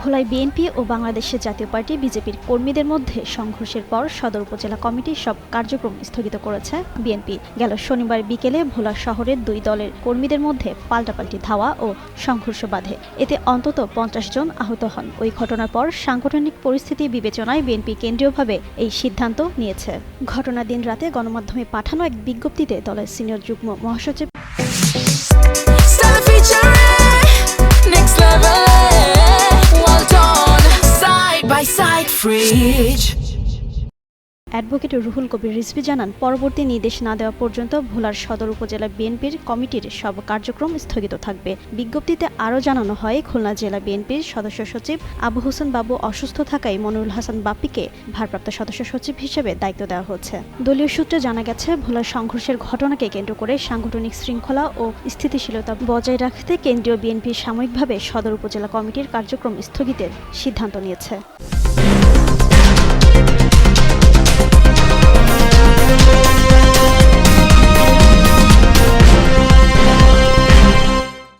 ভোলায় বিএনপি ও বাংলাদেশের জাতীয় পার্টি বিজেপির কর্মীদের মধ্যে সংঘর্ষের পর সদর উপজেলা কমিটি সব কার্যক্রম স্থগিত করেছে বিএনপি। গেল শনিবার বিকেলে ভোলা শহরের দুই দলের কর্মীদের মধ্যে পাল্টাপাল্টি ধাওয়া ও সংঘর্ষ বাধে। এতে অন্তত পঞ্চাশ জন আহত হন। ওই ঘটনার পর সাংগঠনিক পরিস্থিতি বিবেচনায় বিএনপি কেন্দ্রীয়ভাবে এই সিদ্ধান্ত নিয়েছে। ঘটনার দিন রাতে গণমাধ্যমে পাঠানো এক বিজ্ঞপ্তিতে দলের সিনিয়র যুগ্ম মহাসচিব অ্যাডভোকেট রুহুল কবির রিজভি জানান, পরবর্তী নির্দেশ না দেওয়া পর্যন্ত ভোলার সদর উপজেলা বিএনপির কমিটির সব কার্যক্রম স্থগিত থাকবে। বিজ্ঞপ্তিতে আরও জানানো হয়, খুলনা জেলা বিএনপির সদস্য সচিব আবু হোসেন বাবু অসুস্থ থাকায় মনুরুল হাসান বাপ্পিকে ভারপ্রাপ্ত সদস্য সচিব হিসেবে দায়িত্ব দেওয়া হচ্ছে। দলীয় সূত্রে জানা গেছে, ভোলার সংঘর্ষের ঘটনাকে কেন্দ্র করে সাংগঠনিক শৃঙ্খলা ও স্থিতিশীলতা বজায় রাখতে কেন্দ্রীয় বিএনপি সাময়িকভাবে সদর উপজেলা কমিটির কার্যক্রম স্থগিতের সিদ্ধান্ত নিয়েছে।